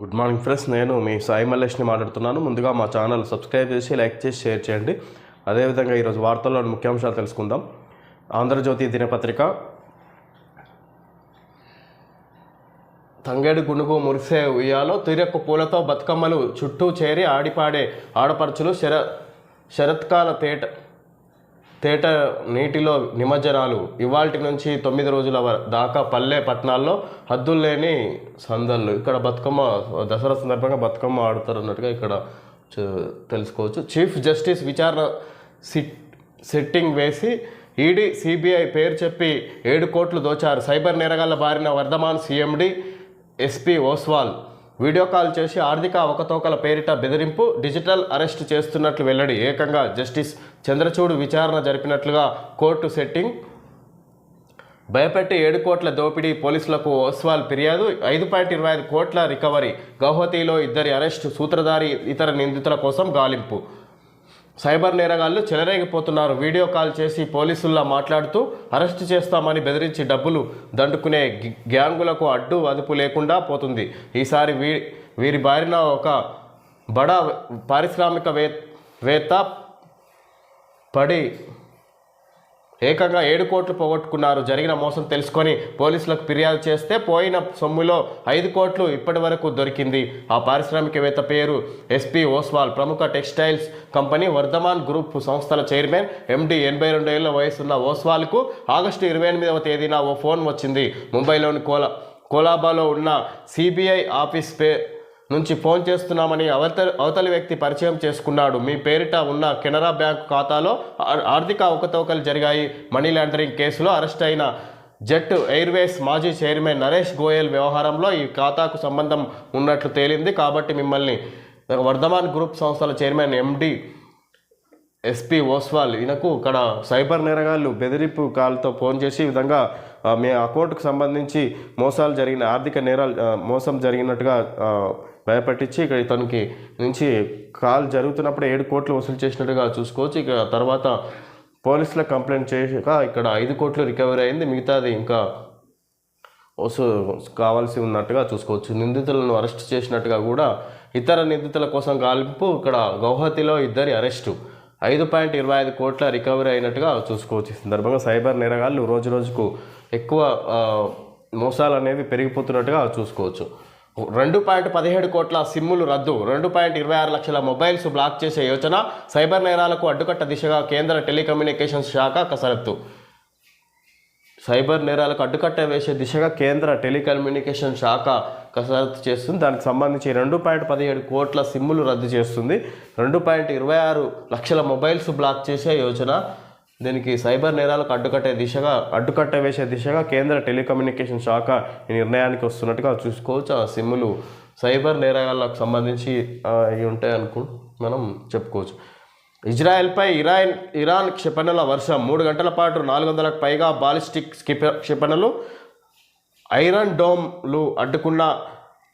Good morning friends నేను మీ సాయి మల్లేష్ని మాట్లాడుతున్నాను. ముందుగా మా ఛానల్ సబ్స్క్రైబ్ చేసి లైక్ చేసి షేర్ చేయండి. అదేవిధంగా ఈరోజు వార్తల్లో ముఖ్యాంశాలు తెలుసుకుందాం. ఆంధ్రజ్యోతి దినపత్రిక. తంగేడు గునుగు మురిసే ఉయ్యాలో తిరక్కు పూలతో బతుకమ్మలు చుట్టూ చేరి ఆడిపాడే ఆడపడుచులు శర శరత్కాల తేట థియేటర్ నీటిలో నిమజ్జనాలు ఇవాల్టి నుంచి తొమ్మిది రోజుల వ- దాకా పల్లె పట్టణాల్లో హద్దులు లేని సందళ్ళు. ఇక్కడ బతుకమ్మ దసరా సందర్భంగా బతుకమ్మ ఆడుతారు అన్నట్టుగా ఇక్కడ తెలుసుకోవచ్చు. చీఫ్ జస్టిస్ విచారణ సిట్ సిట్టింగ్ వేసి ఈడీ సిబిఐ పేరు చెప్పి ఏడు కోట్లు దోచారు. సైబర్ నేరగాళ్ళ బారిన Vardhman CMD SP Oswal. Video call చేసి ఆర్థిక అవకతవకల పేరిట బెదిరింపు డిజిటల్ అరెస్ట్ చేస్తున్నట్లు వెల్లడి ఏకంగా జస్టిస్ చంద్రచూడ్ విచారణ జరిపినట్లుగా కోర్టు సెట్టింగ్. భయపెట్టి ఏడు కోట్ల దోపిడీ పోలీసులకు ఓస్వాల్ ఫిర్యాదు ఐదు పాయింట్ ఇరవై ఐదు కోట్ల రికవరీ గౌహతిలో ఇద్దరి అరెస్టు సూత్రధారి ఇతర నిందితుల కోసం గాలింపు. సైబర్ నేరగాళ్ళు చెలరేగిపోతున్నారు. వీడియో కాల్ చేసి పోలీసుల్లా మాట్లాడుతూ అరెస్ట్ చేస్తామని బెదిరించి డబ్బులు దండుకునే గి- గ్యాంగులకు అడ్డు అదుపు లేకుండా పోతుంది. ఈసారి వీ వీరి బారిన ఒక బడా పారిశ్రామిక వే వేత్త పడి ఏకంగా ఏడు కోట్లు పోగొట్టుకున్నారు. జరిగిన మోసం తెలుసుకొని పోలీసులకు ఫిర్యాదు చేస్తే పోయిన సొమ్ములో ఐదు కోట్లు ఇప్పటి వరకు దొరికింది. ఆ పారిశ్రామికవేత్త పేరు ఎస్పీ ఓస్వాల్. ప్రముఖ టెక్స్టైల్స్ కంపెనీ వర్ధమాన్ గ్రూప్ సంస్థల చైర్మన్ ఎండి ఎనభై రెండు ఏళ్ళ వయసున్న ఓస్వాల్కు ఆగస్టు ఇరవై ఎనిమిదవ తేదీన ఓ ఫోన్ వచ్చింది. ముంబైలోని కోలా కోలాబాలో ఉన్న సిబిఐ ఆఫీస్ పే నుంచి ఫోన్ చేస్తున్నామని అవతలి అవతలి వ్యక్తి పరిచయం చేసుకున్నాడు. మీ పేరిట ఉన్న కెనరా బ్యాంక్ ఖాతాలో ఆర్థిక అవకతవకలు జరిగాయి. మనీ లాండరింగ్ కేసులో అరెస్ట్ అయిన జెట్ ఎయిర్వేస్ మాజీ చైర్మన్ నరేష్ గోయల్ వ్యవహారంలో ఈ ఖాతాకు సంబంధం ఉన్నట్లు తేలింది. కాబట్టి మిమ్మల్ని వర్ధమాన్ గ్రూప్ సంస్థల చైర్మన్ ఎండి ఎస్పీ ఓస్వాల్ ఈయనకు ఇక్కడ సైబర్ నేరగాళ్ళు బెదిరింపు కాల్తో ఫోన్ చేసి ఈ విధంగా మీ అకౌంట్కు సంబంధించి మోసాలు జరిగిన ఆర్థిక నేరాలు మోసం జరిగినట్టుగా భయపట్టించి ఇక్కడ ఇతనికి నుంచి కాల్ జరుగుతున్నప్పుడు ఏడు కోట్లు వసూలు చేసినట్టుగా చూసుకోవచ్చు. ఇక తర్వాత పోలీసులకు కంప్లైంట్ చేశాక ఇక్కడ ఐదు కోట్లు రికవరీ అయింది. మిగతాది ఇంకా వసు కావాల్సి ఉన్నట్టుగా చూసుకోవచ్చు. నిందితులను అరెస్ట్ చేసినట్టుగా కూడా ఇతర నిందితుల కోసం గాలింపు. ఇక్కడ గౌహతిలో ఇద్దరి అరెస్టు. ఐదు పాయింట్ ఇరవై ఐదు కోట్ల రికవరీ అయినట్టుగా చూసుకోవచ్చు. ఈ సందర్భంగా సైబర్ నేరగాళ్ళు రోజు రోజుకు ఎక్కువ మోసాలు అనేవి పెరిగిపోతున్నట్టుగా చూసుకోవచ్చు. రెండు పాయింట్ పదిహేడు కోట్ల సిమ్ములు రద్దు రెండు పాయింట్ ఇరవై ఆరు లక్షల మొబైల్స్ బ్లాక్ చేసే యోచన సైబర్ నేరాలకు అడ్డుకట్ట దిశగా కేంద్ర టెలికమ్యూనికేషన్స్ శాఖ కసరత్తు. సైబర్ నేరాలకు అడ్డుకట్ట వేసే దిశగా కేంద్ర టెలికమ్యూనికేషన్ శాఖ కసరత్తు చేస్తుంది. దానికి సంబంధించి రెండు పాయింట్ పదిహేడు కోట్ల సిమ్ములు రద్దు చేస్తుంది. రెండు పాయింట్ ఇరవై ఆరు లక్షల మొబైల్స్ బ్లాక్ చేసే యోచన దీనికి సైబర్ నేరాలకు అడ్డుకట్టే దిశగా అడ్డుకట్ట వేసే దిశగా కేంద్ర టెలికమ్యూనికేషన్ శాఖ ఈ నిర్ణయానికి వస్తున్నట్టుగా చూసుకోవచ్చు. ఆ సిమ్ములు సైబర్ నేరాలకు సంబంధించి అవి ఇవి ఉంటాయి అనుకు మనం చెప్పుకోవచ్చు. ఇజ్రాయెల్పై ఇరాన్ ఇరాన్ క్షిపణుల వర్షం. మూడు గంటల పాటు నాలుగు వందలకు పైగా బాలిస్టిక్ క్షిపణులు ఐరన్ డోమ్లు అడ్డుకున్న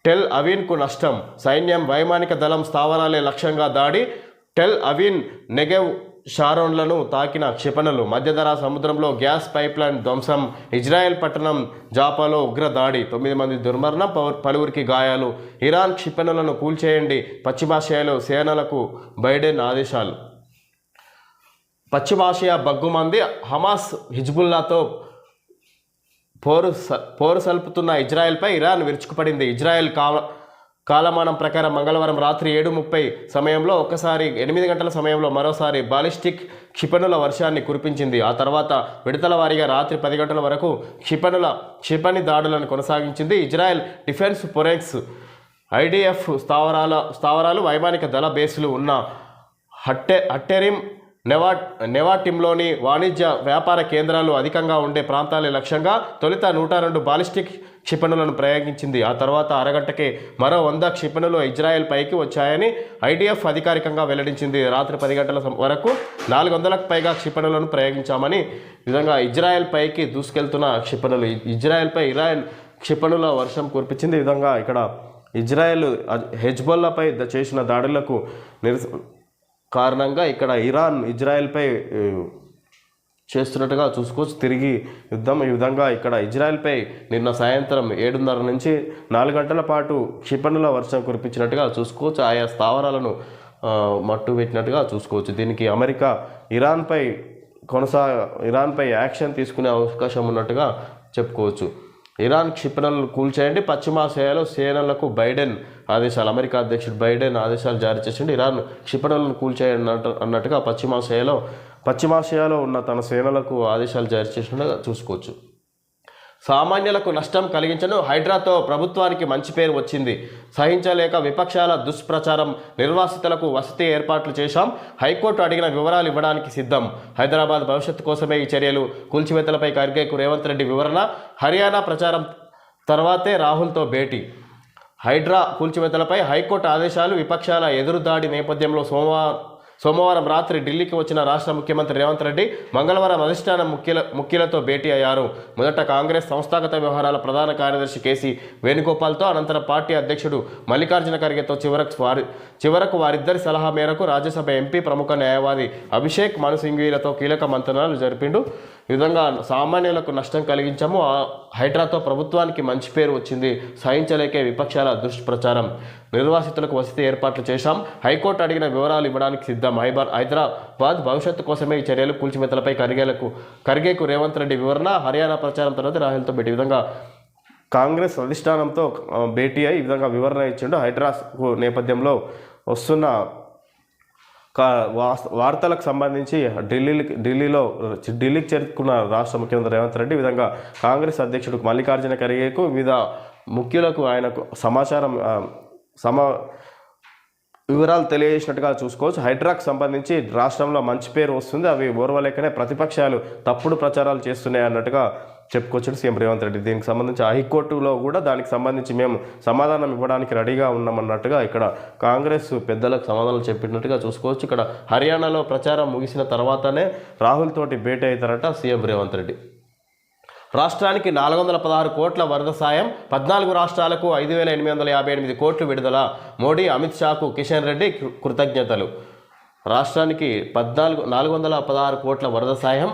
టెల్ అవీన్కు నష్టం. సైన్యం వైమానిక దళం స్థావరాలే లక్ష్యంగా దాడి. టెల్ అవీన్ నెగెవ్ షారోన్లను తాకిన క్షిపణులు. మధ్యధరా సముద్రంలో గ్యాస్ పైప్లైన్ ధ్వంసం. ఇజ్రాయెల్ పట్టణం జాపాలో ఉగ్ర దాడి. తొమ్మిది మంది దుర్మరణం. పలువురికి గాయాలు. ఇరాన్ క్షిపణులను కూల్చేయండి. పశ్చిమాసియాలో సేనలకు బైడెన్ ఆదేశాలు. పశ్చిమాసియా బగ్గుమంది హమాస్ హిజ్బుల్లాతో పోరు స- పోరు సల్పుతున్న ఇజ్రాయెల్పై ఇరాన్ విరుచుకుపడింది. ఇజ్రాయెల్ కాల కాలమానం ప్రకారం మంగళవారం రాత్రి ఏడు ముప్పై సమయంలో ఒక్కసారి ఎనిమిది గంటల సమయంలో మరోసారి బాలిస్టిక్ క్షిపణుల వర్షాన్ని కురిపించింది. ఆ తర్వాత విడతల వారీగా రాత్రి పది గంటల వరకు క్షిపణుల క్షిపణి దాడులను కొనసాగించింది. ఇజ్రాయెల్ డిఫెన్స్ ఫొరెక్స్ ఐడిఎఫ్ స్థావరాల స్థావరాలు వైమానిక దళ బేసులు ఉన్న హట్టె హట్టెరిం నెవా నెవాటింలోని వాణిజ్య వ్యాపార కేంద్రాలు అధికంగా ఉండే ప్రాంతాలే లక్ష్యంగా తొలుత నూట రెండు బాలిస్టిక్ క్షిపణులను ప్రయోగించింది. ఆ తర్వాత అరగంటకే మరో వంద క్షిపణులు ఇజ్రాయెల్ పైకి వచ్చాయని ఐడిఎఫ్ అధికారికంగా వెల్లడించింది. రాత్రి పది గంటల వరకు నాలుగు వందలకు పైగా క్షిపణులను ప్రయోగించామని విధంగా ఇజ్రాయెల్ పైకి దూసుకెళ్తున్న క్షిపణులు ఇజ్రాయెల్పై ఇరాయల్ క్షిపణుల వర్షం కురిపించింది. విధంగా ఇక్కడ ఇజ్రాయెల్ అజ్- హెజ్బొల్లాపై చేసిన దాడులకు నిరస కారణంగా ఇక్కడ ఇరాన్ ఇజ్రాయెల్పై చేస్తున్నట్టుగా చూసుకోవచ్చు. తిరిగి యుద్ధం ఈ విధంగా ఇక్కడ ఇజ్రాయెల్పై నిన్న సాయంత్రం ఏడున్నర నుంచి నాలుగు గంటల పాటు క్షిపణుల వర్షం కురిపించినట్టుగా చూసుకోవచ్చు. ఆయా స్థావరాలను మట్టు పెట్టినట్టుగా చూసుకోవచ్చు. దీనికి అమెరికా ఇరాన్పై కొనసా ఇరాన్పై యాక్షన్ తీసుకునే అవకాశం ఉన్నట్టుగా చెప్పుకోవచ్చు. ఇరాన్ క్షిపణులను కూల్చేయండి. పశ్చిమాసియాలో సేనలకు బైడెన్ ఆదేశాలు అమెరికా అధ్యక్షుడు బైడెన్ ఆదేశాలు జారీ చేసిండు. ఇరాన్ క్షిపణులను కూల్చేయండి అన్నట్టు అన్నట్టుగా పశ్చిమాసియాలో పశ్చిమాసియాలో ఉన్న తన సేనలకు ఆదేశాలు జారీ చేసినట్టుగా చూసుకోవచ్చు. సామాన్యులకు నష్టం కలిగించను. హైడ్రాతో ప్రభుత్వానికి మంచి పేరు వచ్చింది. సహించలేక విపక్షాల దుష్ప్రచారం నిర్వాసితులకు వసతి ఏర్పాట్లు చేశాం. హైకోర్టు అడిగిన వివరాలు ఇవ్వడానికి సిద్ధం. హైదరాబాద్ భవిష్యత్తు కోసమే ఈ చర్యలు. కూల్చివేతలపై ఖర్గేకు రేవంత్ రెడ్డి వివరణ. హర్యానా ప్రచారం తర్వాతే రాహుల్తో భేటీ. హైడ్రా కూల్చివేతలపై హైకోర్టు ఆదేశాలు. విపక్షాల ఎదురుదాడి నేపథ్యంలో సోమవారం సోమవారం రాత్రి ఢిల్లీకి వచ్చిన రాష్ట్ర ముఖ్యమంత్రి రేవంత్ రెడ్డి మంగళవారం అధిష్టాన ముఖ్యుల ముఖ్యులతో భేటీ అయ్యారు. మొదట కాంగ్రెస్ సంస్థాగత వ్యవహారాల ప్రధాన కార్యదర్శి కేసీ వేణుగోపాల్తో అనంతరం పార్టీ అధ్యక్షుడు మల్లికార్జున ఖర్గేతో చివరకు వారి చివరకు వారిద్దరి సలహా మేరకు రాజ్యసభ ఎంపీ ప్రముఖ న్యాయవాది అభిషేక్ మను కీలక మంత్రణాలు జరిపిండు. ఈ విధంగా సామాన్యులకు నష్టం కలిగించాము. ఆ హైడ్రాతో ప్రభుత్వానికి మంచి పేరు వచ్చింది. సహించలేకే విపక్షాల దుష్ప్రచారం. నిర్వాసితులకు వసతి ఏర్పాట్లు చేశాం. హైకోర్టు అడిగిన వివరాలు ఇవ్వడానికి సిద్ధం. హైబర్ హైదరాబాద్ భవిష్యత్తు కోసమే ఈ చర్యలు కూల్చిమెతలపై కరిగేలకు కరిగేకు రేవంత్ రెడ్డి వివరణ హర్యానా ప్రచారం తర్వాత రాహుల్తో పెట్టి విధంగా కాంగ్రెస్ అధిష్టానంతో భేటీ అయి ఈ విధంగా వివరణ ఇచ్చిండు. హైడ్రాస్ నేపథ్యంలో వస్తున్న వార్తలకు సంబంధించి ఢిల్లీకి ఢిల్లీలో ఢిల్లీకి చేరుకున్న రాష్ట్ర ముఖ్యమంత్రి రేవంత్ రెడ్డి విధంగా కాంగ్రెస్ అధ్యక్షుడు మల్లికార్జున ఖర్గేకు వివిధ ముఖ్యులకు ఆయనకు సమాచారం సమా వివరాలు తెలియజేసినట్టుగా చూసుకోవచ్చు. హైడ్రాక్ సంబంధించి రాష్ట్రంలో మంచి పేరు వస్తుంది. అవి ఓర్వలేకనే ప్రతిపక్షాలు తప్పుడు ప్రచారాలు చేస్తున్నాయి అన్నట్టుగా చెప్పుకొచ్చాడు సీఎం రేవంత్ రెడ్డి. దీనికి సంబంధించి హైకోర్టులో కూడా దానికి సంబంధించి మేము సమాధానం ఇవ్వడానికి రెడీగా ఉన్నామన్నట్టుగా ఇక్కడ కాంగ్రెస్ పెద్దలకు సమాధానం చెప్పినట్టుగా చూసుకోవచ్చు. ఇక్కడ హర్యానాలో ప్రచారం ముగిసిన తర్వాతనే రాహుల్ తోటి భేటీ అవుతారట సీఎం రేవంత్ రెడ్డి. రాష్ట్రానికి నాలుగు వందల పదహారు కోట్ల వరద సాయం పద్నాలుగు రాష్ట్రాలకు ఐదు వేల ఎనిమిది వందల యాభై ఎనిమిది కోట్లు విడుదల. మోడీ అమిత్ షాకు కిషన్ రెడ్డి కృతజ్ఞతలు. రాష్ట్రానికి పద్నాలుగు నాలుగు వందల పదహారు కోట్ల వరద సాయం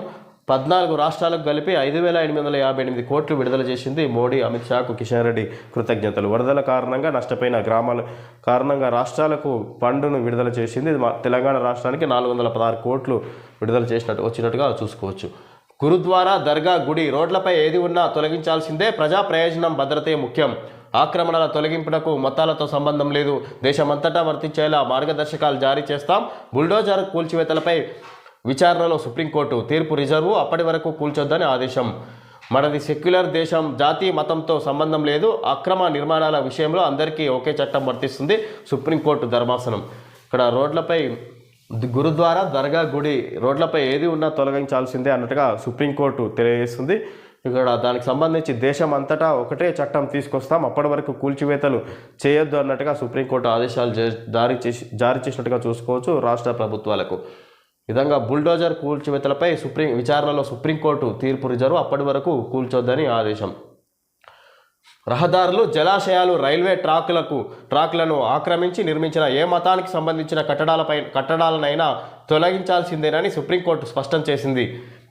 పద్నాలుగు రాష్ట్రాలకు కలిపి ఐదు వేల ఎనిమిది వందల యాభై ఎనిమిది కోట్లు విడుదల చేసింది మోడీ అమిత్ షాకు కిషన్ రెడ్డి కృతజ్ఞతలు. వరదల కారణంగా నష్టపోయిన గ్రామాల కారణంగా రాష్ట్రాలకు ఫండ్ను విడుదల చేసింది. తెలంగాణ రాష్ట్రానికి నాలుగు వందల పదహారు కోట్లు విడుదల చేసినట్టు వచ్చినట్టుగా చూసుకోవచ్చు. గురుద్వారా దర్గా గుడి రోడ్లపై ఏది ఉన్నా తొలగించాల్సిందే. ప్రజా ప్రయోజనం భద్రతే ముఖ్యం. ఆక్రమణల తొలగింపునకు మొత్తాలతో సంబంధం లేదు. దేశమంతటా వర్తించేలా మార్గదర్శకాలు జారీ చేస్తాం. బుల్డోజర్ కూల్చివేతలపై విచారణలో సుప్రీంకోర్టు తీర్పు రిజర్వు అప్పటి వరకు కూల్చొద్దని ఆదేశం. మనది సెక్యులర్ దేశం జాతి మతంతో సంబంధం లేదు. అక్రమ నిర్మాణాల విషయంలో అందరికీ ఒకే చట్టం వర్తిస్తుంది. సుప్రీంకోర్టు ధర్మాసనం. ఇక్కడ రోడ్లపై గురుద్వారా దర్గా గుడి రోడ్లపై ఏది ఉన్నా తొలగించాల్సిందే అన్నట్టుగా సుప్రీంకోర్టు తెలియజేస్తుంది. ఇక్కడ దానికి సంబంధించి దేశం అంతటా ఒకటే చట్టం తీసుకొస్తాం. అప్పటి వరకు కూల్చివేతలు చేయొద్దు అన్నట్టుగా సుప్రీంకోర్టు ఆదేశాలు జారీ చేసి జారీ చేసినట్టుగా చూసుకోవచ్చు రాష్ట్ర ప్రభుత్వాలకు. విధంగా బుల్డోజర్ కూల్చివేతలపై సుప్రీం విచారణలో సుప్రీంకోర్టు తీర్పు రిజర్వ్ అప్పటి వరకు కూల్చొద్దని ఆదేశం. రహదారులు జలాశయాలు రైల్వే ట్రాకులకు ట్రాక్లను ఆక్రమించి నిర్మించిన ఏ మతానికి సంబంధించిన కట్టడాలపై కట్టడాలనైనా తొలగించాల్సిందేనని సుప్రీంకోర్టు స్పష్టం చేసింది.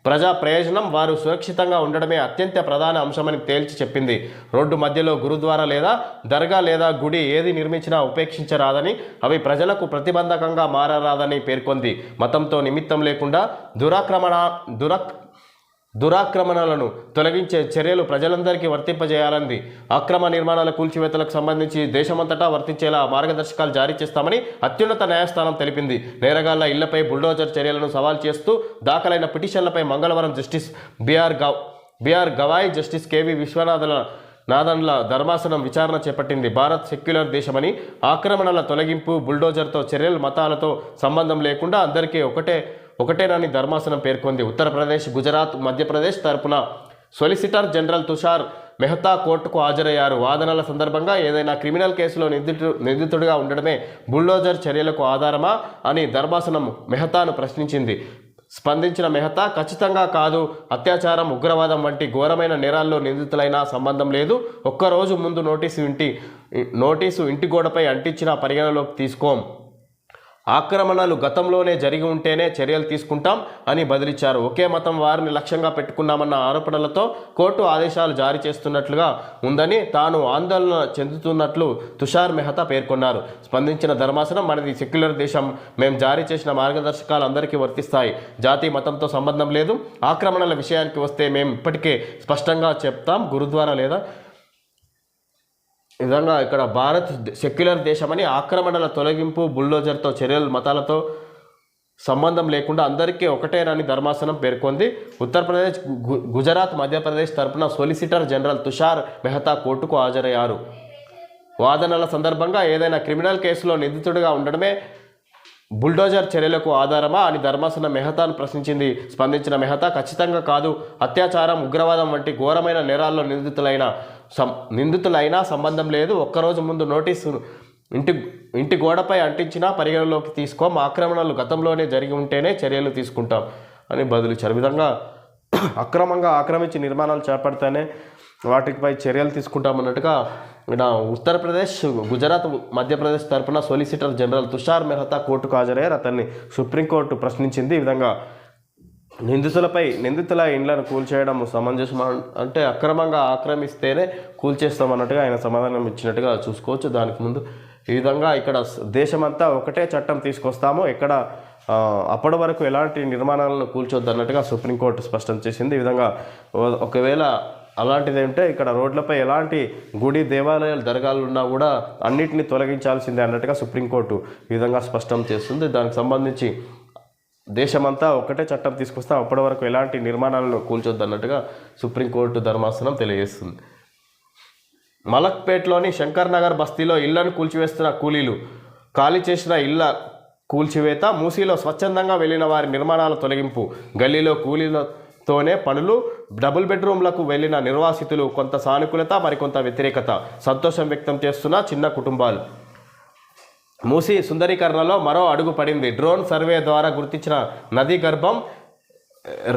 ప్రజా ప్రయోజనం వారు సురక్షితంగా ఉండడమే అత్యంత ప్రధాన అంశమని తేల్చి చెప్పింది. రోడ్డు మధ్యలో గురుద్వారా లేదా దర్గా లేదా గుడి ఏది నిర్మించినా ఉపేక్షించరాదని అవి ప్రజలకు ప్రతిబంధకంగా మారరాదని పేర్కొంది. మతంతో నిమిత్తం లేకుండా దురాక్రమణ దురక్ దురాక్రమణలను తొలగించే చర్యలు ప్రజలందరికీ వర్తింపజేయాలంది. అక్రమ నిర్మాణాల కూల్చివేతలకు సంబంధించి దేశమంతటా వర్తించేలా మార్గదర్శకాలు జారీ చేస్తామని అత్యున్నత న్యాయస్థానం తెలిపింది. నేరగాళ్ళ ఇళ్ళపై బుల్డోజర్ చర్యలను సవాల్ చేస్తూ దాఖలైన పిటిషన్లపై మంగళవారం justice B R gov B R Gavai justice K V విశ్వనాథల నాదన్ల ధర్మాసనం విచారణ చేపట్టింది. భారత్ సెక్యులర్ దేశమని ఆక్రమణల తొలగింపు బుల్డోజర్తో చర్యలు మతాలతో సంబంధం లేకుండా అందరికీ ఒకటే ఒకటేనని ధర్మాసనం పేర్కొంది. ఉత్తరప్రదేశ్ గుజరాత్ మధ్యప్రదేశ్ తరపున సొలిసిటర్ జనరల్ తుషార్ మెహతా కోర్టుకు హాజరయ్యారు. వాదనల సందర్భంగా ఏదైనా క్రిమినల్ కేసులో నిందితు నిందితుడిగా ఉండడమే బుల్డోజర్ చర్యలకు ఆధారమా అని ధర్మాసనం మెహతాను ప్రశ్నించింది. స్పందించిన మెహతా ఖచ్చితంగా కాదు. అత్యాచారం ఉగ్రవాదం వంటి ఘోరమైన నేరాల్లో నిందితులైన సంబంధం లేదు. ఒక్కరోజు ముందు నోటీసు ఇంటి నోటీసు ఇంటి గోడపై అంటించిన పరిగణలోకి తీసుకోం. ఆక్రమణలు గతంలోనే జరిగి ఉంటేనే చర్యలు తీసుకుంటాం అని బదిలిచ్చారు. ఒకే మతం వారిని లక్ష్యంగా పెట్టుకున్నామన్న ఆరోపణలతో కోర్టు ఆదేశాలు జారీ చేస్తున్నట్లుగా ఉందని తాను ఆందోళన చెందుతున్నట్లు తుషార్ మెహతా పేర్కొన్నారు. స్పందించిన ధర్మాసనం మనది సెక్యులర్ దేశం. మేము జారీ చేసిన మార్గదర్శకాలు అందరికీ వర్తిస్తాయి. జాతి మతంతో సంబంధం లేదు. ఆక్రమణల విషయానికి వస్తే మేము ఇప్పటికే స్పష్టంగా చెప్తాం. గురుద్వారా లేదా విధంగా ఇక్కడ భారత్ సెక్యులర్ దేశమని ఆక్రమణల తొలగింపు బుల్డోజర్తో చర్యలు మతాలతో సంబంధం లేకుండా అందరికీ ఒకటేనని ధర్మాసనం పేర్కొంది. ఉత్తరప్రదేశ్ గు- గుజరాత్ మధ్యప్రదేశ్ తరపున సొలిసిటర్ జనరల్ తుషార్ మెహతా కోర్టుకు హాజరయ్యారు. వాదనల సందర్భంగా ఏదైనా క్రిమినల్ కేసులో నిందితుడిగా ఉండడమే బుల్డోజర్ చర్యలకు ఆధారమా అని ధర్మాసన మెహతాను ప్రశ్నించింది. స్పందించిన మెహతా ఖచ్చితంగా కాదు. అత్యాచారం ఉగ్రవాదం వంటి ఘోరమైన నేరాల్లో నిందితులైన సం నిందితులైనా సంబంధం లేదు. ఒక్కరోజు ముందు నోటీసు ఇంటి ఇంటి గోడపై అంటించినా పరిగణలోకి తీసుకోం. ఆక్రమణలు గతంలోనే జరిగి ఉంటేనే చర్యలు తీసుకుంటాం అని బదులిచ్చారు విధంగా అక్రమంగా ఆక్రమించి నిర్మాణాలు చేపడితేనే వాటిపై చర్యలు తీసుకుంటామన్నట్టుగా ఉత్తరప్రదేశ్ గుజరాత్ మధ్యప్రదేశ్ తరపున సొలిసిటర్ జనరల్ తుషార్ మెహతా కోర్టుకు హాజరయ్యారు. అతన్ని సుప్రీంకోర్టు ప్రశ్నించింది. ఈ విధంగా నిందితులపై నిందితుల ఇండ్లను కూల్చేయడం సమంజసం అంటే అక్రమంగా ఆక్రమిస్తేనే కూల్చేస్తామన్నట్టుగా ఆయన సమాధానం ఇచ్చినట్టుగా చూసుకోవచ్చు. దానికి ముందు ఈ విధంగా ఇక్కడ దేశమంతా ఒకటే చట్టం తీసుకొస్తాము. ఇక్కడ అప్పటి వరకు ఎలాంటి నిర్మాణాలను కూల్చొద్దన్నట్టుగా సుప్రీంకోర్టు స్పష్టం చేసింది. ఈ విధంగా ఒకవేళ అలాంటిది ఉంటే ఇక్కడ రోడ్లపై ఎలాంటి గుడి దేవాలయాలు దర్గాలు ఉన్నా కూడా అన్నిటిని తొలగించాల్సిందే అన్నట్టుగా సుప్రీంకోర్టు ఈ విధంగా స్పష్టం చేస్తుంది. దానికి సంబంధించి దేశమంతా ఒకటే చట్టం తీసుకొస్తే అప్పటి వరకు ఎలాంటి నిర్మాణాలను కూల్చొద్దు అన్నట్టుగా సుప్రీంకోర్టు ధర్మాసనం తెలియజేస్తుంది. మలక్పేట్లోని శంకర్ నగర్ బస్తీలో ఇళ్ళను కూల్చివేస్తున్న కూలీలు ఖాళీ చేసిన ఇళ్ళ కూల్చివేత మూసీలో స్వచ్ఛందంగా వెళ్ళిన వారి నిర్మాణాల తొలగింపు గల్లీలో తోనే పనులు డబుల్ బెడ్రూమ్లకు వెళ్ళిన నిర్వాసితులు కొంత సానుకూలత మరికొంత వ్యతిరేకత. సంతోషం వ్యక్తం చేస్తున్న చిన్న కుటుంబాలు. మూసి సుందరీకరణలో మరో అడుగు పడింది. డ్రోన్ సర్వే ద్వారా గుర్తించిన నదీ గర్భం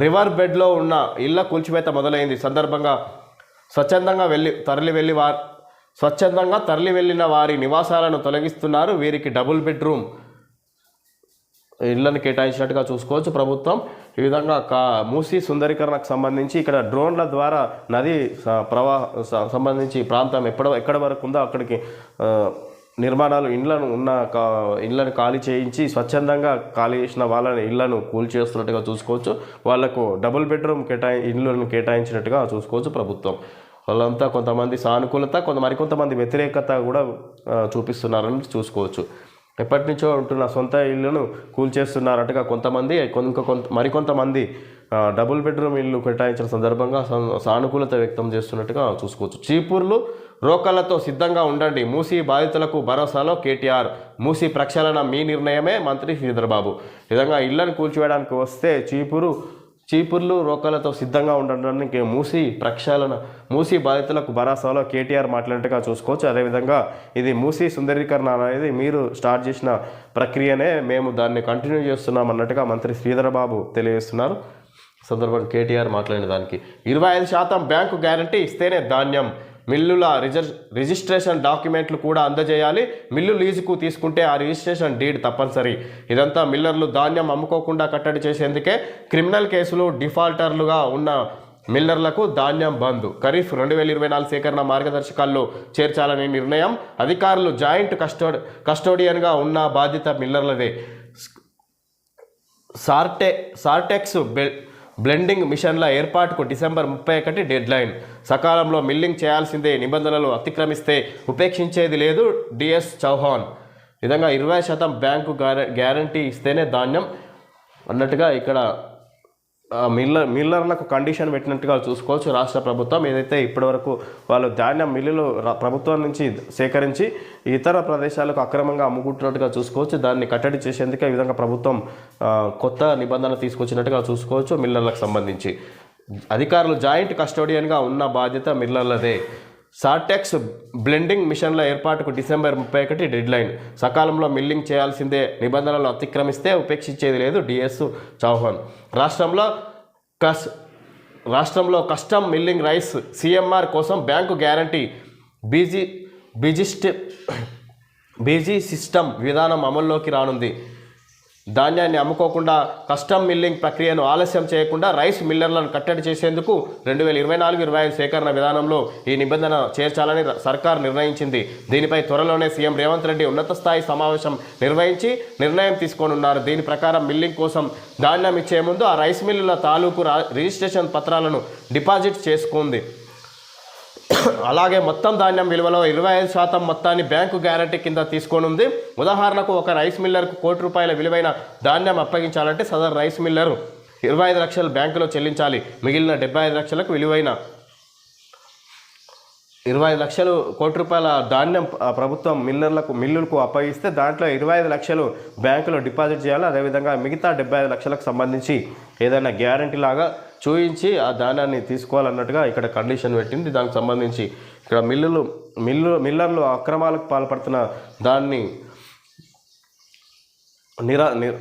రివర్ బెడ్లో ఉన్న ఇళ్ళ కూల్చివేత మొదలైంది. సందర్భంగా స్వచ్ఛందంగా వెళ్ళి తరలి వెళ్ళి వారు స్వచ్ఛందంగా తరలి వెళ్ళిన వారి నివాసాలను తొలగిస్తున్నారు. వీరికి డబుల్ బెడ్రూమ్ ఇళ్ళను కేటాయించినట్టుగా చూసుకోవచ్చు ప్రభుత్వం. ఈ విధంగా కా మూసీ సుందరీకరణకు సంబంధించి ఇక్కడ డ్రోన్ల ద్వారా నది ప్రవాహ సంబంధించి ప్రాంతం ఎక్కడ ఎక్కడ వరకు ఉందో అక్కడికి నిర్మాణాలు ఇండ్లను ఉన్న కా ఇళ్ళను ఖాళీ చేయించి స్వచ్ఛందంగా ఖాళీ చేసిన వాళ్ళని ఇళ్ళను కూల్చేస్తున్నట్టుగా చూసుకోవచ్చు. వాళ్ళకు డబుల్ బెడ్రూమ్ కేటాయి ఇళ్ళను కేటాయించినట్టుగా చూసుకోవచ్చు ప్రభుత్వం. వాళ్ళంతా కొంతమంది సానుకూలత కొంత మరికొంతమంది వ్యతిరేకత కూడా చూపిస్తున్నారని చూసుకోవచ్చు. ఎప్పటి నుంచో ఉంటున్న సొంత ఇల్లును కూల్చేస్తున్నారటగా కొంతమంది కొంత కొంత మరికొంతమంది డబుల్ బెడ్రూమ్ ఇల్లు కేటాయించిన సందర్భంగా సా- సానుకూలత వ్యక్తం చేస్తున్నట్టుగా చూసుకోవచ్చు. చీపుర్లు రోకళ్ళతో సిద్ధంగా ఉండండి. మూసీ బాధితులకు భరోసాలో కేటీఆర్. మూసీ ప్రక్షాళన మీ నిర్ణయమే మంత్రి శ్రీధర్బాబు. నిజంగా విధంగా ఇళ్ళను కూల్చివేయడానికి వస్తే చీపురు చీపుర్లు రోకలతో సిద్ధంగా ఉండడానికి మూసి ప్రక్షాళన మూసి బాధితులకు భరాసాలో కేటీఆర్ మాట్లాడినట్టుగా చూసుకోవచ్చు. అదేవిధంగా ఇది మూసి సుందరీకరణ అనేది మీరు స్టార్ట్ చేసిన ప్రక్రియనే మేము దాన్ని కంటిన్యూ చేస్తున్నాం అన్నట్టుగా మంత్రి శ్రీధరబాబు తెలియజేస్తున్నారు. సందర్భంగా కేటీఆర్ మాట్లాడిన దానికి ఇరవై ఐదు శాతం బ్యాంకు గ్యారంటీ ఇస్తేనే ధాన్యం మిల్లుల రిజర్ రిజిస్ట్రేషన్ డాక్యుమెంట్లు కూడా అందజేయాలి. మిల్లు లీజుకు తీసుకుంటే ఆ రిజిస్ట్రేషన్ డీడ్ తప్పనిసరి. ఇదంతా మిల్లర్లు ధాన్యం అమ్ముకోకుండా కట్టడి చేసేందుకే క్రిమినల్ కేసులు డిఫాల్టర్లుగా ఉన్న మిల్లర్లకు ధాన్యం బంద్. ఖరీఫ్ రెండు వేల ఇరవై నాలుగు సేకరణ మార్గదర్శకాల్లో చేర్చాలని నిర్ణయం అధికారులు జాయింట్ కస్టోడ్ కస్టోడియన్గా ఉన్న బాధ్యత మిల్లర్లదే. సార్టే సార్టెక్స్ బె బ్లెండింగ్ మిషన్ల ఏర్పాటుకు డిసెంబర్ ముప్పై ఒకటి డెడ్లైన్. సకాలంలో మిల్లింగ్ చేయాల్సిందే నిబంధనలు అతిక్రమిస్తే ఉపేక్షించేది లేదు డిఎస్ చౌహాన్. విధంగా ఇరవై శాతం బ్యాంకు గ్యారంటీ ఇస్తేనే ధాన్యం. అన్నట్టుగా ఇక్కడ మిల్లర్ మిల్లర్లకు కండిషన్ పెట్టినట్టుగా చూసుకోవచ్చు రాష్ట్ర ప్రభుత్వం. ఏదైతే ఇప్పటివరకు వాళ్ళు ధాన్యం మిల్లులు ప్రభుత్వం నుంచి సేకరించి ఇతర ప్రదేశాలకు అక్రమంగా అమ్ముకుంటున్నట్టుగా చూసుకోవచ్చు. దాన్ని కట్టడి చేసేందుకే ఈ విధంగా ప్రభుత్వం కొత్త నిబంధన తీసుకొచ్చినట్టుగా చూసుకోవచ్చు మిల్లర్లకు సంబంధించి. అధికారులు జాయింట్ కస్టోడియన్గా ఉన్న బాధ్యత మిల్లర్లదే. సార్టెక్స్ బ్లెండింగ్ మిషన్ల ఏర్పాటుకు డిసెంబర్ ముప్పై ఒకటి డెడ్లైన్. సకాలంలో మిల్లింగ్ చేయాల్సిందే. నిబంధనలు అతిక్రమిస్తే ఉపేక్షించేది లేదు డిఎస్ చౌహాన్. రాష్ట్రంలో కస్ రాష్ట్రంలో కస్టమ్ మిల్లింగ్ రైస్ సిఎంఆర్ కోసం బ్యాంకు గ్యారంటీ. బీజీ బీజిస్ట్ బీజీ సిస్టమ్ విధానం అమల్లోకి రానుంది. ధాన్యాన్ని అమ్ముకోకుండా కస్టమ్ మిల్లింగ్ ప్రక్రియను ఆలస్యం చేయకుండా రైస్ మిల్లర్లను కట్టడి చేసేందుకు రెండు వేల ఇరవై నాలుగు ఇరవై ఐదు సేకరణ విధానంలో ఈ నిబంధన చేర్చాలని సర్కార్ నిర్ణయించింది. దీనిపై త్వరలోనే సీఎం రేవంత్ రెడ్డి ఉన్నత స్థాయి సమావేశం నిర్వహించి నిర్ణయం తీసుకోనున్నారు. దీని ప్రకారం మిల్లింగ్ కోసం ధాన్యం ఇచ్చే ముందు ఆ రైస్ మిల్లుల తాలూకు రిజిస్ట్రేషన్ పత్రాలను డిపాజిట్ చేసుకుంది. అలాగే మొత్తం ధాన్యం విలువలో ఇరవై ఐదు శాతం మొత్తాన్ని బ్యాంకు గ్యారంటీ కింద తీసుకోనుంది ఉదాహరణకు ఒక రైస్ మిల్లర్కు కోటి రూపాయల విలువైన ధాన్యం అప్పగించాలంటే సదరు రైస్ మిల్లర్ ఇరవై ఐదు లక్షలు బ్యాంకులో చెల్లించాలి. మిగిలిన డెబ్బై ఐదు లక్షలకు విలువైన ఇరవై ఐదు లక్షలు కోటి రూపాయల ధాన్యం ప్రభుత్వం మిల్లర్లకు మిల్లులకు అప్పగిస్తే దాంట్లో ఇరవై ఐదు లక్షలు బ్యాంకులో డిపాజిట్ చేయాలి. అదేవిధంగా మిగతా డెబ్బై ఐదు లక్షలకు సంబంధించి ఏదైనా గ్యారంటీ లాగా చూయించి ఆ ధాన్యాన్ని తీసుకోవాలన్నట్టుగా ఇక్కడ కండిషన్ పెట్టింది. దానికి సంబంధించి ఇక్కడ మిల్లులు మిల్లు మిల్లర్లు అక్రమాలకు పాల్పడుతున్న దాన్ని నిరా ని-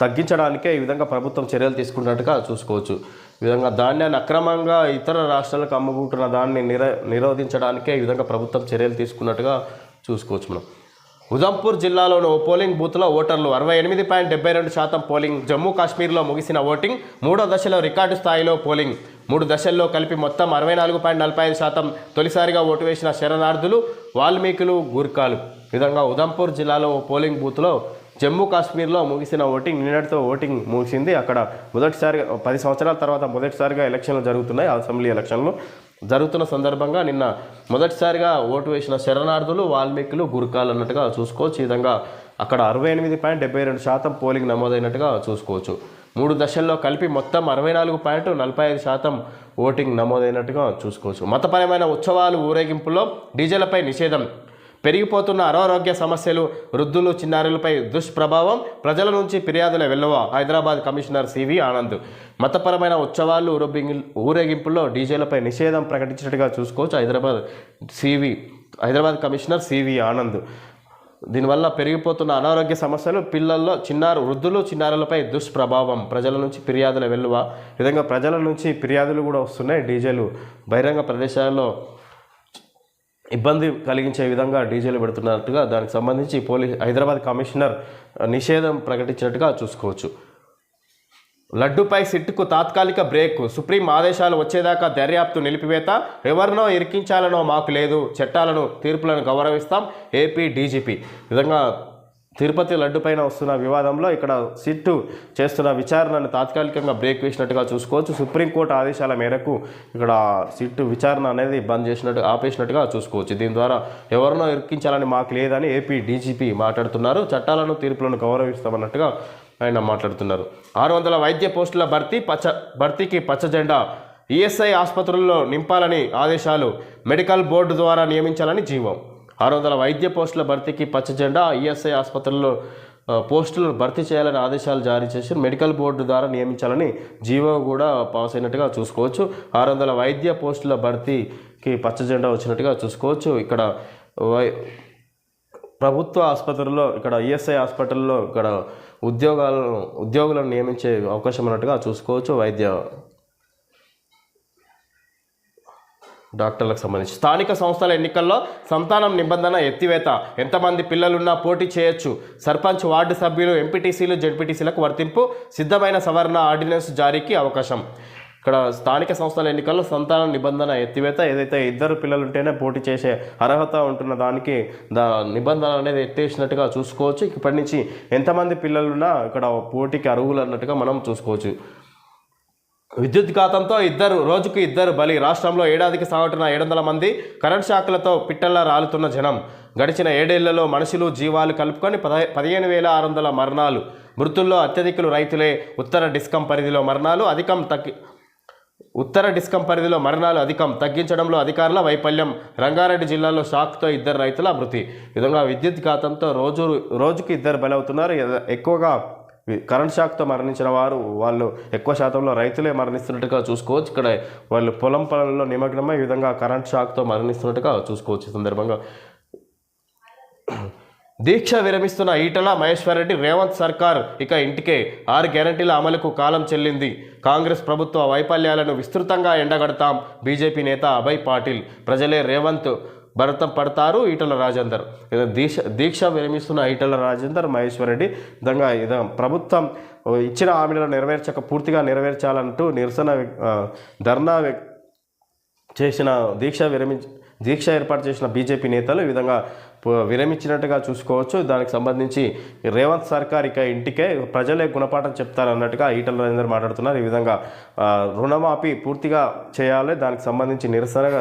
తగ్గించడానికే ఈ విధంగా ప్రభుత్వం చర్యలు తీసుకున్నట్టుగా చూసుకోవచ్చు. ఈ విధంగా ధాన్యాన్ని అక్రమంగా ఇతర రాష్ట్రాలకు అమ్ముకుంటున్న దాన్ని నిర నిరోధించడానికే ఈ విధంగా ప్రభుత్వం చర్యలు తీసుకున్నట్టుగా చూసుకోవచ్చు మనం. ఉదంపూర్ జిల్లాలోని ఓ పోలింగ్ బూత్లో ఓటర్లు అరవై ఎనిమిది పాయింట్ డెబ్బై రెండు శాతం పోలింగ్ జమ్మూ కాశ్మీర్లో ముగిసిన ఓటింగ్ మూడో దశలో రికార్డు స్థాయిలో పోలింగ్. మూడు దశల్లో కలిపి మొత్తం అరవై నాలుగు పాయింట్ నలభై ఐదు శాతం తొలిసారిగా ఓటు వేసిన శరణార్థులు వాల్మీకులు గూర్ఖాలు. విధంగా ఉదంపూర్ జిల్లాలో ఓ పోలింగ్ బూత్లో జమ్మూ కాశ్మీర్లో ముగిసిన ఓటింగ్ నిన్నటితో ఓటింగ్ ముగిసింది. అక్కడ మొదటిసారిగా పది సంవత్సరాల తర్వాత మొదటిసారిగా ఎలక్షన్లు జరుగుతున్నాయి అసెంబ్లీ ఎలక్షన్లు. జరుగుతున్న సందర్భంగా నిన్న మొదటిసారిగా ఓటు వేసిన శరణార్థులు వాల్మీకులు గురుకాలు అన్నట్టుగా చూసుకోవచ్చు. ఈ విధంగా అక్కడ అరవై ఎనిమిది పాయింట్ డెబ్బై రెండు శాతం పోలింగ్ నమోదైనట్టుగా చూసుకోవచ్చు. మూడు దశల్లో కలిపి మొత్తం అరవై నాలుగు పాయింట్ నలభై ఐదు శాతం ఓటింగ్ నమోదైనట్టుగా చూసుకోవచ్చు. మతపరమైన ఉత్సవాలు ఊరేగింపులో డీజేలపై నిషేధం పెరిగిపోతున్న అనారోగ్య సమస్యలు వృద్ధులు చిన్నారులపై దుష్ప్రభావం ప్రజల నుంచి ఫిర్యాదుల వెల్లువ హైదరాబాద్ కమిషనర్ సివి ఆనంద్. మతపరమైన ఉత్సవాలు ఊరబి ఊరేగింపుల్లో డీజేలపై నిషేధం ప్రకటించినట్టుగా చూసుకోవచ్చు Hyderabad C V Hyderabad commissioner C V Anand. దీనివల్ల పెరిగిపోతున్న అనారోగ్య సమస్యలు పిల్లల్లో చిన్నారు వృద్ధులు చిన్నారులపై దుష్ప్రభావం ప్రజల నుంచి ఫిర్యాదుల వెల్లువ విధంగా ప్రజల నుంచి ఫిర్యాదులు కూడా వస్తున్నాయి డీజేలు. బహిరంగ ప్రదేశాల్లో ఇబ్బంది కలిగించే విధంగా డీజేలు పెడుతున్నట్టుగా దానికి సంబంధించి పోలీస్ హైదరాబాద్ కమిషనర్ నిషేధం ప్రకటించినట్టుగా చూసుకోవచ్చు. లడ్డుపై సిట్టుకు తాత్కాలిక బ్రేక్. సుప్రీం ఆదేశాలు వచ్చేదాకా దర్యాప్తు నిలిపివేత ఎవరినో ఇరికించాలనో మాకు లేదు. చట్టాలను తీర్పులను గౌరవిస్తాం. AP DGP. విధంగా తిరుపతి లడ్డు పైన వస్తున్న వివాదంలో ఇక్కడ సిట్టు చేస్తున్న విచారణను తాత్కాలికంగా బ్రేక్ వేసినట్టుగా చూసుకోవచ్చు. సుప్రీంకోర్టు ఆదేశాల మేరకు ఇక్కడ సిట్టు విచారణ అనేది బంద్ చేసినట్టు ఆపేసినట్టుగా చూసుకోవచ్చు. దీని ద్వారా ఎవరినో ఇరికించాలని మాకు లేదని ఏపీ డీజీపీ మాట్లాడుతున్నారు. చట్టాలను తీర్పులను గౌరవిస్తామన్నట్టుగా ఆయన మాట్లాడుతున్నారు. ఆరు వందల వైద్య పోస్టుల భర్తీ పచ్చ భర్తీకి పచ్చ జెండా ఈఎస్ఐ ఆసుపత్రుల్లో నింపాలని ఆదేశాలు మెడికల్ బోర్డు ద్వారా నియమించాలని జీవం. ఆరు వందల వైద్య పోస్టుల భర్తీకి పచ్చ జెండా ఈఎస్ఐ ఆసుపత్రుల్లో పోస్టులను భర్తీ చేయాలని ఆదేశాలు జారీ చేసి మెడికల్ బోర్డు ద్వారా నియమించాలని జీవో కూడా పాస్ అయినట్టుగా చూసుకోవచ్చు. ఆరు వందల వైద్య పోస్టుల భర్తీకి పచ్చ జెండా వచ్చినట్టుగా చూసుకోవచ్చు. ఇక్కడ వై ప్రభుత్వ ఆసుపత్రుల్లో ఇక్కడ ఈఎస్ఐ హాస్పిటల్లో ఇక్కడ ఉద్యోగాలను ఉద్యోగులను నియమించే అవకాశం ఉన్నట్టుగా చూసుకోవచ్చు వైద్య డాక్టర్లకు సంబంధించి. స్థానిక సంస్థల ఎన్నికల్లో సంతానం నిబంధన ఎత్తివేత. ఎంతమంది పిల్లలున్నా పోటీ చేయొచ్చు. సర్పంచ్ వార్డు సభ్యులు ఎంపీటీసీలు జెడ్పీటీసీలకు వర్తింపు. సిద్ధమైన సవరణ ఆర్డినెన్స్ జారీకి అవకాశం. ఇక్కడ స్థానిక సంస్థల ఎన్నికల్లో సంతాన నిబంధన ఎత్తివేత. ఏదైతే ఇద్దరు పిల్లలు ఉంటేనే పోటీ చేసే అర్హత ఉంటున్న దానికి దా నిబంధన అనేది ఎత్తేసినట్టుగా చూసుకోవచ్చు. ఇప్పటి నుంచి ఎంతమంది పిల్లలున్నా ఇక్కడ పోటీకి అర్హులు అన్నట్టుగా మనం చూసుకోవచ్చు. విద్యుత్ ఘాతంతో ఇద్దరు రోజుకు ఇద్దరు బలి. రాష్ట్రంలో ఏడాదికి సాగుతున్న ఏడు వందల మంది కరెంట్ షాకులతో పిట్టల్లా రాలుతున్న జనం. గడిచిన ఏడేళ్ళలో మనుషులు జీవాలు కలుపుకొని పద పదిహేను వేల ఆరు వందల మరణాలు. మృతుల్లో అత్యధికులు రైతులే. ఉత్తర డిస్కం పరిధిలో మరణాలు అధికం తగ్గి ఉత్తర డిస్కం పరిధిలో మరణాలు అధికం తగ్గించడంలో అధికారుల వైఫల్యం. రంగారెడ్డి జిల్లాలో షాక్తో ఇద్దరు రైతుల మృతి. విధంగా విద్యుత్ ఘాతంతో రోజు రోజుకి ఇద్దరు బలవుతున్నారు. ఎక్కువగా కరెంట్ షాక్తో మరణించిన వారు వాళ్ళు ఎక్కువ శాతంలో రైతులే మరణిస్తున్నట్టుగా చూసుకోవచ్చు. ఇక్కడ వాళ్ళు పొలం పనుల్లో నిమగ్నమై ఈ విధంగా కరెంట్ షాక్తో మరణిస్తున్నట్టుగా చూసుకోవచ్చు ఈ సందర్భంగా. దీక్ష విరమిస్తున్న ఈటల మహేశ్వరరెడ్డి రేవంత్ సర్కార్ ఇక ఇంటికే ఆరు గ్యారంటీల అమలుకు కాలం చెల్లింది. కాంగ్రెస్ ప్రభుత్వ వైఫల్యాలను విస్తృతంగా ఎండగడతాం. బీజేపీ నేత అభయ్ పాటిల్ ప్రజలే రేవంత్ భరతం పడతారు ఈటల రాజేందర్. దీక్ష దీక్ష విరమిస్తున్న ఈటల రాజేందర్ మహేశ్వరరెడ్డి విధంగా ఇదా ప్రభుత్వం ఇచ్చిన హామీలను నెరవేర్చక పూర్తిగా నెరవేర్చాలంటూ నిరసన వ్యక్- ధర్నా చేసిన దీక్ష విరమించి దీక్ష ఏర్పాటు చేసిన బీజేపీ నేతలు ఈ విధంగా విరమించినట్టుగా చూసుకోవచ్చు. దానికి సంబంధించి రేవంత్ సర్కార్ ఇక ఇంటికే ప్రజలే గుణపాఠం చెప్తారన్నట్టుగా ఈటల రాజేందర్ మాట్లాడుతున్నారు. ఈ విధంగా రుణమాఫీ పూర్తిగా చేయాలి. దానికి సంబంధించి నిరసనగా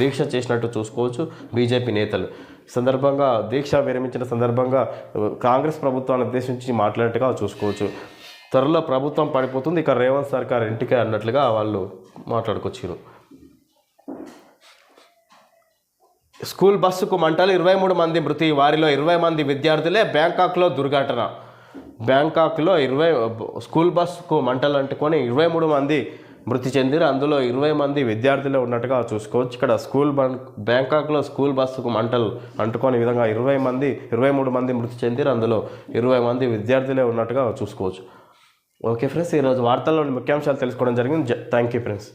దీక్ష చేసినట్టు చూసుకోవచ్చు బీజేపీ నేతలు. సందర్భంగా దీక్ష విరమించిన సందర్భంగా కాంగ్రెస్ ప్రభుత్వాన్ని ఉద్దేశించి మాట్లాడినట్టుగా చూసుకోవచ్చు. త్వరలో ప్రభుత్వం పడిపోతుంది. ఇక రేవంత్ సర్కార్ ఇంటికే అన్నట్లుగా వాళ్ళు మాట్లాడుకొచ్చారు స్కూల్ బస్సుకు మంటలు ఇరవై మూడు మంది మృతి వారిలో ఇరవై మంది విద్యార్థులే బ్యాంకాక్లో దుర్ఘటన. బ్యాంకాక్లో ఇరవై స్కూల్ బస్సుకు మంటలు అంటుకొని ఇరవై మూడు మంది మృతి చెందిరు. అందులో ఇరవై మంది విద్యార్థులే ఉన్నట్టుగా చూసుకోవచ్చు. ఇక్కడ స్కూల్ బం బ్యాంకాక్లో స్కూల్ బస్సుకు మంటలు అంటుకొని విధంగా ఇరవై మంది ఇరవై మూడు మంది మృతి చెందిరు. అందులో ఇరవై మంది విద్యార్థులే ఉన్నట్టుగా చూసుకోవచ్చు. ఓకే ఫ్రెండ్స్ ఈరోజు వార్తల్లోని ముఖ్యాంశాలు తెలుసుకోవడం జరిగింది. Thank you friends.